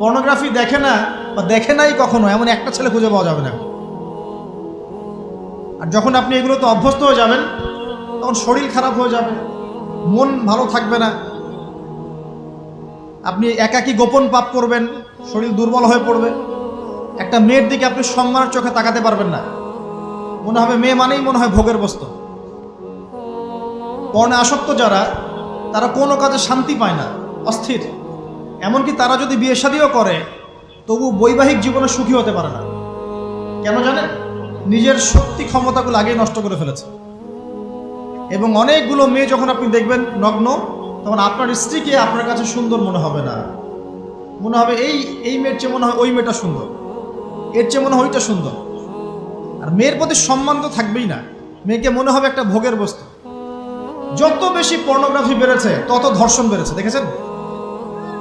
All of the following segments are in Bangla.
পর্নোগ্রাফি দেখে না বা দেখে নাই কখনো, এমন একটা ছেলে খুঁজে পাওয়া যাবে না। আর যখন আপনি এগুলোতে অভ্যস্ত হয়ে যাবেন, তখন শরীর খারাপ হয়ে যাবে, মন ভালো থাকবে না। আপনি একাকী গোপন পাপ করবেন, শরীর দুর্বল হয়ে পড়বে। একটা মেয়ের দিকে আপনি সম্মানের চোখে তাকাতে পারবেন না। মনে হবে মেয়ে মানেই মনে হয় ভোগের বস্তু। পর্ণে আসক্ত যারা, তারা কোনো কাজে শান্তি পায় না, অস্থির। এমনকি তারা যদি বিয়ে শাদিও করে, তবু বৈবাহিক জীবনে সুখী হতে পারে না। কেন জানেন? নিজের শক্তি ক্ষমতাগুলো আগেই নষ্ট করে ফেলেছে। এবং অনেকগুলো মেয়ে যখন আপনি দেখবেন নগ্ন, তখন আপনার স্ত্রীকে আপনার কাছে সুন্দর মনে হবে না। মনে হবে, এই এই মেয়ের চেয়ে মনে হয় ওই মেয়েটা সুন্দর। এর চেয়ে মনে হয় ওইটা সুন্দর। আর মেয়ের প্রতি সম্মান তো থাকবেই না। মেয়েকে মনে হবে একটা ভোগের বস্তু। যত বেশি পর্নোগ্রাফি বেড়েছে, তত ধর্ষণ বেড়েছে। দেখেছেন?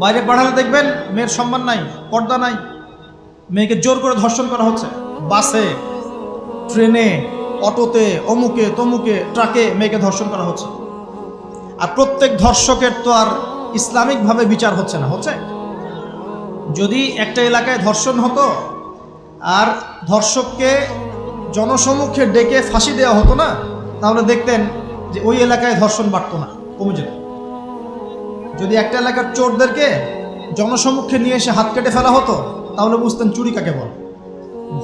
বাইরে পাঠালে দেখবেন মেয়ের সম্মান নাই, পর্দা নাই। মেয়েকে জোর করে ধর্ষণ করা হচ্ছে। বাসে, ট্রেনে, অটোতে, অমুকে, তমুকে, ট্রাকে মেয়েকে ধর্ষণ করা হচ্ছে। আর প্রত্যেক ধর্ষকের তো আর ইসলামিকভাবে বিচার হচ্ছে না, হচ্ছে? যদি একটা এলাকায় ধর্ষণ হতো, আর ধর্ষককে জনসমুখে ডেকে ফাঁসি দেওয়া হতো না, তাহলে দেখতেন যে ওই এলাকায় ধর্ষণ বাড়তো না, কমে যেত। যদি একটা এলাকার চোরদেরকে জনসমুখে নিয়ে এসে হাত কেটে ফেলা হতো, তাহলে বুঝতেন চুরি কাকে বল।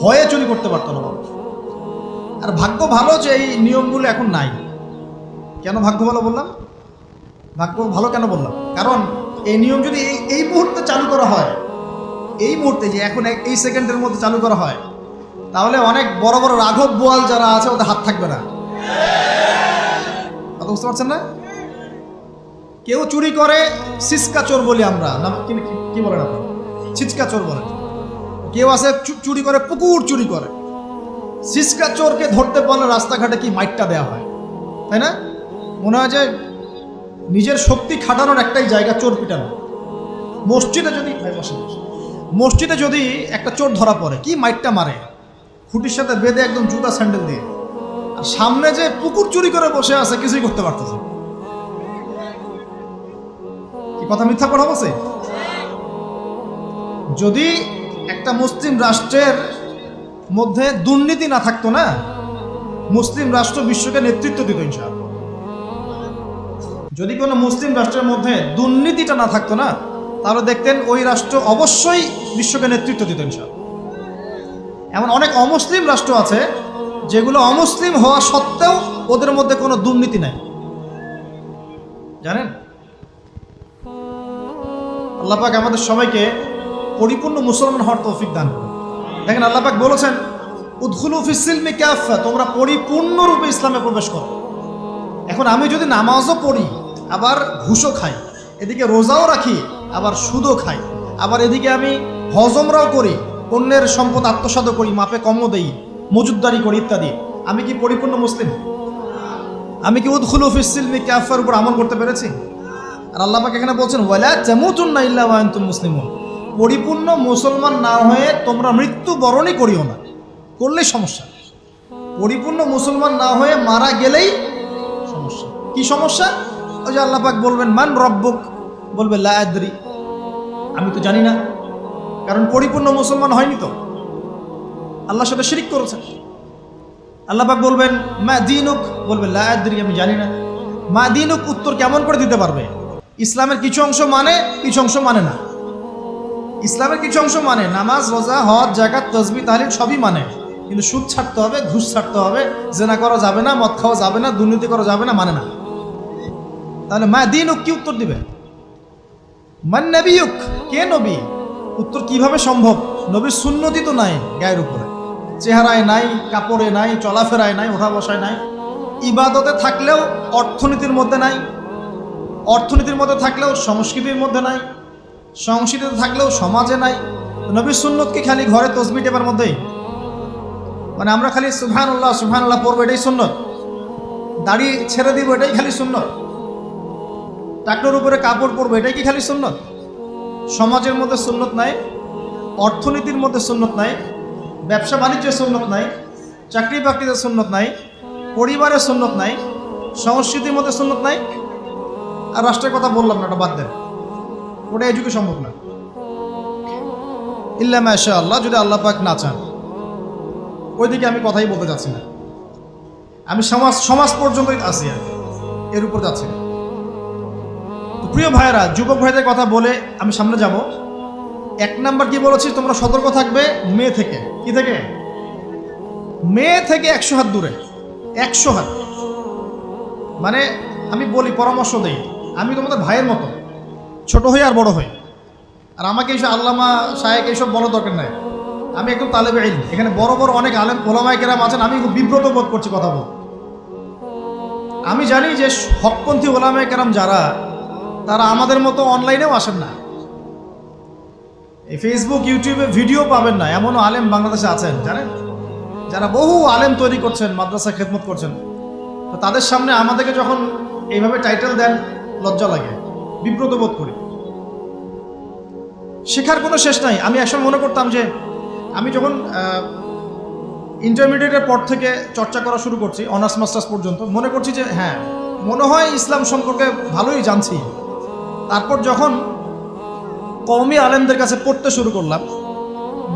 ভয়ে চুরি করতে পারতো না মানুষ। আর ভাগ্য ভালো যে এই নিয়মগুলো এখন নাই। কেন ভাগ্য ভালো বললাম? ভাগ্য ভালো কেন বললাম? কারণ এই নিয়ম যদি এই এই মুহূর্তে চালু করা হয়, এই মুহূর্তে যে এখন এই সেকেন্ডের মধ্যে চালু করা হয়, তাহলে অনেক বড় বড় রাঘব বোয়াল যারা আছে, ওদের হাত থাকবে না। কথা বুঝতে পারছেন না? কেউ চুরি করে সিসকা চোর বলি আমরা। নাম কি বলেন আপনারা ছিচকা চোর বলেন। কেউ আছে চুরি করে, পুকুর চুরি করে। সিসকা চোরকে ধরতে পারলে রাস্তাঘাটে কি মাইটটা দেওয়া হয়? তাই না? মনে হয় যে নিজের শক্তি খাটানোর একটাই জায়গা চোর পিটানো। মসজিদে যদি। মসজিদে যদি একটা চোর ধরা পড়ে, কি মাইটটা মারে? খুঁটির সাথে বেঁধে একদম জুতা স্যান্ডেল দিয়ে। আর সামনে যে পুকুর চুরি করে বসে আছে, কিছুই করতে পারতেছে কথা মিথ্যা কথা বলছে যদি একটা মুসলিম রাষ্ট্রের মধ্যে দুর্নীতি না থাকতো না, মুসলিম রাষ্ট্র বিশ্বকে নেতৃত্ব দিত ইনশাআল্লাহ। যদি কোনো মুসলিম রাষ্ট্রের মধ্যে দুর্নীতিটা না থাকতো না, তাহলে দেখতেন ওই রাষ্ট্র অবশ্যই বিশ্বকে নেতৃত্ব দিত ইনশাআল্লাহ। এমন অনেক অমুসলিম রাষ্ট্র আছে, যেগুলো অমুসলিম হওয়া সত্ত্বেও ওদের মধ্যে কোনো দুর্নীতি নাই। জানেন? আল্লাপাক আমাদের সবাইকে পরিপূর্ণ মুসলমান হওয়ার তৌফিক দান দেখেন আল্লাপাক বলেছেন, উদ্খুলু ফিসিলমি ক্যাফা তোমরা পরিপূর্ণরূপে ইসলামে প্রবেশ করো। এখন আমি যদি নামাজও পড়ি, আবার ঘুষও খাই, এদিকে রোজাও রাখি, আবার সুদও খাই, আবার এদিকে আমি হজমরাও করি, অন্যের সম্পদ আত্মসাদ করি, মাপে কমও দেই, মজুদদারি করি ইত্যাদি, আমি কি পরিপূর্ণ মুসলিম? আমি কি উদ্খুলু ফিসিলমি ক্যাফার উপর আমল করতে পেরেছি? আর আল্লাহ পাক এখানে বলছেন, ওয়ালা জামুতুন্না ইল্লা ওয়া আনতুম মুসলিমুন। পরিপূর্ণ মুসলমান না হয়ে তোমরা মৃত্যু বরণই করিও না, করলেই সমস্যা। পরিপূর্ণ মুসলমান না হয়ে মারা গেলেই সমস্যা। কি সমস্যা? ওই যে আল্লাহ পাক বলবেন, মান রব্বুক? বলবে, লা আদরি। আমি তো জানি না, কারণ পরিপূর্ণ মুসলমান হয়নি তো। আল্লাহর সাথে শিরিক করেছে। আল্লাহ পাক বলবেন, মা দিনুক? বলবে, লা আদরি, আমি জানি না। মা দিনুক, উত্তর কেমন করে দিতে পারবে? ইসলামের কিছু অংশ মানে কিছু অংশ মানে না। ইসলামের কিছু অংশ মানে নামাজ, রোজা, হজ জাকাত তসবি তাহলিল সবই মানে। কিন্তু সুদ ছাড়তে হবে, ঘুষ ছাড়তে হবে, জেনা করা যাবে না, মদ খাওয়া যাবে না, দুর্নীতি করা যাবে না মানে না। তাহলে মা দিনুক কি উত্তর দিবে? মান নবিউক কে নবী? উত্তর কীভাবে সম্ভব? নবীর সুন্নতি তো নাই গায়ের উপরে। চেহারায় নাই, কাপড়ে নাই, চলাফেরায় নাই ওঠা বসায় নাই। ইবাদতে থাকলেও অর্থনীতির মধ্যে নাই অর্থনীতির মধ্যে থাকলেও সংস্কৃতির মধ্যে নাই, সংস্কৃতিতে থাকলেও সমাজে নাই। নবী সুন্নত কি খালি ঘরে তসবি টেপার মধ্যেই। মানে আমরা খালি সুহান আল্লাহ পড়ব, এটাই সুন্নত। দাড়ি ছেড়ে দিব, এটাই খালি সুন্নত। টাকনোর উপরে কাপড় পরবো, এটাই কি খালি সুন্নত? সমাজের মধ্যে সুন্নত নাই, অর্থনীতির মধ্যে সুন্নত নাই, ব্যবসা বাণিজ্যের সুন্নত নাই চাকরি বাকরিতে সুন্নত নাই পরিবারের সুন্নত নাই, সংস্কৃতির মধ্যে সুন্নত নাই। আর রাষ্ট্রের কথা বললাম না ওটা বাদ দেন। ওটা এই যুগে সম্ভব না। ইল্লা মাশা আল্লাহ যদি আল্লাহ পাক না চান, ওইদিকে আমি কথাই বলতে যাচ্ছি না। আমি সমাজ সমাজ পর্যন্তই আছি আর। এর উপর যাচ্ছি না। প্রিয় ভাইয়েরা, যুবক ভাইদের কথা বলে আমি সামনে যাব। এক নাম্বার কি বলেছি, তোমরা সতর্ক থাকবে মেয়ে থেকে। কি থেকে? মেয়ে থেকে একশো হাত দূরে। একশো হাত। মানে আমি বলি, পরামর্শ দেই। আমি তোমাদের ভাইয়ের মতো। ছোট হই আর বড় হই। আর আমাকে এইসব আল্লামা সাহেব এইসব বলার দরকার নাই। আমি একদম তালেবে আইন এখানে বড় বড় অনেক আলেম ওলামায় কেরাম আছেন, আমি খুব বিব্রত বোধ করছি কথা বল। আমি জানি যে হকপন্থী ওলামায় কেরাম যারা, তারা আমাদের মতো অনলাইনেও আসেন না। এই ফেসবুক ইউটিউবে ভিডিও পাবেন না, এমনও আলেম বাংলাদেশে আছেন, জানেন? যারা বহু আলেম তৈরি করছেন মাদ্রাসা খেদমত করছেন। তাদের সামনে আমাদেরকে যখন এইভাবে টাইটেল দেন লজ্জা লাগে, বিব্রত বোধ করি। শেখার কোনো শেষ নাই। আমি একসময় মনে করতাম যে, আমি যখন ইন্টারমিডিয়েটের পর থেকে চর্চা করা শুরু করছি অনার্স মাস্টার্স পর্যন্ত, মনে করছি যে হ্যাঁ মনে হয় ইসলাম সম্পর্কে ভালোই জানছি। তারপর যখন কওমি আলেমদের কাছে পড়তে শুরু করলাম,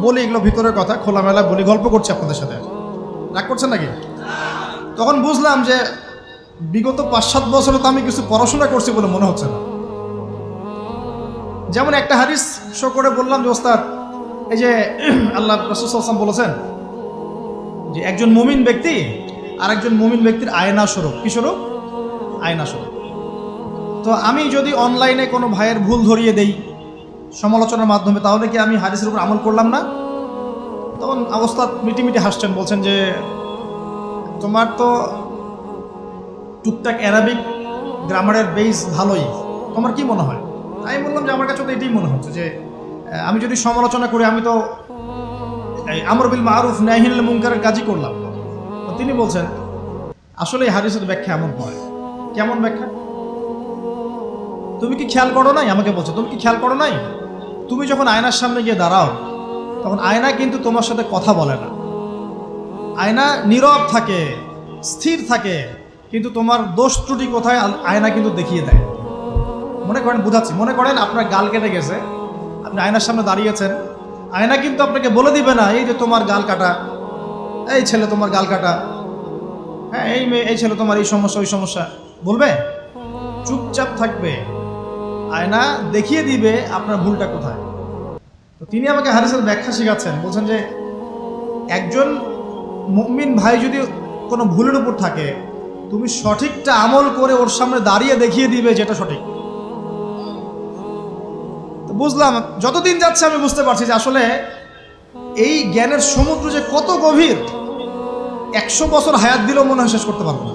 বলি এগুলো ভিতরের কথা খোলামেলা বলি, গল্প করছি আপনাদের সাথে। রাগ করছেন নাকি? তখন বুঝলাম যে বিগত পাঁচ সাত বছরে তো আমি কিছু পড়াশোনা করছি বলে মনে হচ্ছে না। যেমন একটা হাদিস শো করে বললাম যে, ওস্তাদ, এই যে আল্লাহ রসুলাম বলেছেন যে, একজন মুমিন ব্যক্তি আর একজন মুমিন ব্যক্তির আয়না স্বরূপ। কি স্বরূপ? আয়না স্বরূপ। তো আমি যদি অনলাইনে কোনো ভাইয়ের ভুল ধরিয়ে দেই সমালোচনার মাধ্যমে, তাহলে কি আমি হাদিসের উপর আমল করলাম না? তখন অবস্থা মিটিমিটি হাসছেন, বলছেন যে, তোমার তো টুকটাক অ্যারাবিক গ্রামারের বেস ভালোই। তোমার কি মনে হয়? আমি বললাম যে আমার কাছে তো এটাই মনে হচ্ছে যে আমি যদি সমালোচনা করি, আমি তো আমর বিল মারুফ ন্যাহিল মুনকারের কাজই করলাম। তিনি বলছেন, আসলে এই হাদিসের ব্যাখ্যা এমন হয় কেমন ব্যাখ্যা? তুমি কি খেয়াল করো নাই? আমাকে বলছো, তুমি কি খেয়াল করো নাই? তুমি যখন আয়নার সামনে গিয়ে দাঁড়াও, তখন আয়না কিন্তু তোমার সাথে কথা বলে না। আয়না নীরব থাকে, স্থির থাকে। কিন্তু তোমার দোষ ত্রুটি কোথায়? আয়না কিন্তু দেখিয়ে দেয়। মনে করেন, বুঝাচ্ছি। মনে করেন, আপনার গাল কেটে গেছে। আপনি আয়নার সামনে দাঁড়িয়েছেন আয়না কিন্তু আপনাকে বলে দিবে না, এই যে তোমার গাল কাটা, এই ছেলে তোমার গাল কাটা হ্যাঁ এই মেয়ে, এই ছেলে তোমার এই সমস্যা, ওই সমস্যা। বলবে? চুপচাপ থাকবে। আয়না দেখিয়ে দিবে আপনার ভুলটা কোথায়। তো তিনি আমাকে হারিসের ব্যাখ্যা শেখাচ্ছেন। বলছেন যে, একজন মুমিন ভাই যদি কোনো ভুলের উপর থাকে তুমি সঠিকটা আমল করে ওর সামনে দাঁড়িয়ে দেখিয়ে দিবে যেটা সঠিক। বুঝলাম, যতদিন যাচ্ছে আমি বুঝতে পারছি যে আসলে এই জ্ঞানের সমুদ্র যে কত গভীর, একশো বছর হায়াত দিলেও মনে হয় শেষ করতে পারব না।